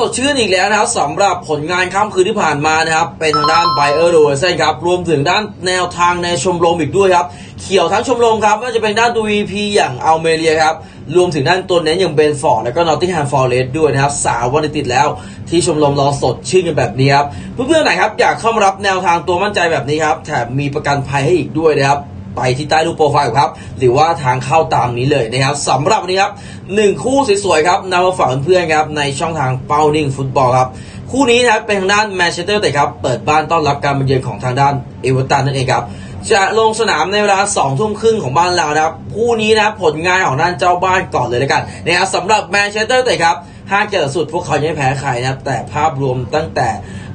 สดชื่นอีกแล้วนะครับสำหรับผลงานค่ำคืนที่ผ่านมานะครับ เป็นทางด้านไบเออร์โดเซนครับ รวมถึงด้านแนวทางในชมรมอีกด้วยครับ เขียวทั้งชมรมครับไม่ว่าจะเป็นด้านดู VP อย่างอัลเมเรียครับ รวมถึงด้านตัวเน้นอย่างเบนฟอร์ดแล้วก็นอตติงแฮมฟอร์เรสด้วยนะครับ สาววันติดแล้วที่ชมรมราสดชื่นกันแบบนี้ครับ เพื่อนๆไหนครับอยากเข้ามารับแนวทางตัวมั่นใจแบบนี้ครับแถมมีประกันภัยให้อีกด้วยนะครับ ไปที่ใต้รูปโปรไฟล์ครับ หรือว่าทางเข้าตามนี้เลยนะครับสำหรับวันนี้ครับหนึ่งคู่สวยๆครับนำมาฝากเพื่อนๆครับในช่องทางเป้านิ่งฟุตบอลครับคู่นี้นะครับเป็นทางด้านแมนเชสเตอร์แต่ครับเปิดบ้านต้อนรับการมาเยือนของทางด้านเอเวอร์ตันนั่นเองครับจะลงสนามในเวลา2ทุ่มครึ่งของบ้านเรานะครับคู่นี้นะผลงานของด้านเจ้าบ้านก่อนเลยแล้วกันนะครับสำหรับแมนเชสเตอร์แต่ครับ ห้าเกมสุดพวกเขายังไม่แพ้ใครนะครับ แต่ภาพรวมตั้งแต่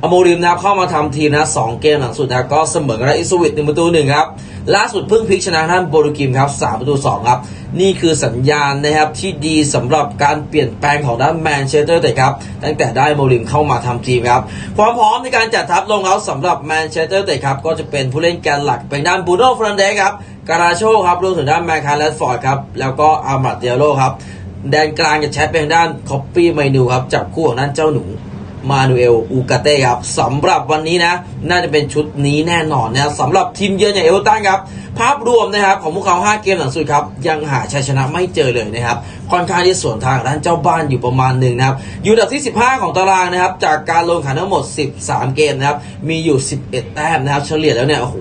อโมริมนะครับเข้ามาทำทีมนะสองเกมหลังสุดนะก็เสมอกับอิสวิตหนึ่งประตูหนึ่งครับล่าสุดเพิ่งพลิกชนะท่านโบรูกิมครับ3ประตู2ครับ นี่คือสัญญาณนะครับที่ดีสำหรับการเปลี่ยนแปลงของด้านแมนเชสเตอร์แต่ครับตั้งแต่ได้โมริมเข้ามาทำทีมครับความพร้อมในการจัดทัพลงแล้วสำหรับแมนเชสเตอร์แต่ครับก็จะเป็นผู้เล่นแกนหลักเป็นด้านบูโน่ฟรันเดสครับการาโชครับรวมถึงด้านแมคคาร์แลนฟอร์ดครับแล้วก็อาร์มาเดโลครับ แดนกลางจะใช้เป็นด้านคอปปี้ไมนูครับจับคู่ของด้านเจ้าหนูมานูเอลอูกาเต้ครับสำหรับวันนี้นะ น่าจะเป็นชุดนี้แน่นอนนะสำหรับทีมเยือนอย่างเอเวอร์ตันครับ ภาพรวมนะครับของพวกเขา 5 เกมหลังสุดครับ ยังหาชัยชนะไม่เจอเลยนะครับ ค่อนข้างที่สวนทางด้านเจ้าบ้านอยู่ประมาณหนึ่งนะครับ อยู่อันดับที่ 15 ของตารางนะครับ จากการลงขันทั้งหมด 13 เกมนะครับ มีอยู่ 11 แต้มนะครับ เฉลี่ยแล้วเนี่ยโอ้โห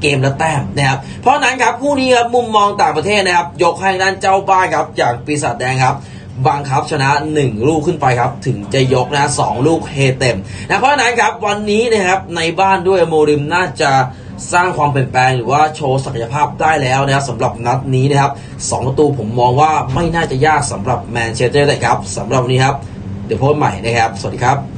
เกมละแต้มนะครับ เพราะนั้นครับคู่นี้ครับมุมมองต่างประเทศนะครับ ยกให้ด้านเจ้าบ้านครับอย่างปีศาจแดงครับบังคับชนะ 1 ลูกขึ้นไปครับ ถึงจะยกนะสองลูกเฮเต็มนะเพราะนั้นครับวันนี้นะครับในบ้านด้วยโมริมน่าจะสร้างความเปลี่ยนแปลงหรือว่าโชว์ศักยภาพได้แล้วนะครับสำหรับนัดนี้นะครับสองประตูผมมองว่าไม่น่าจะยากสำหรับแมนเชสเตอร์เลยครับสำหรับวันนี้ครับ เดี๋ยวพบใหม่นะครับ สวัสดีครับ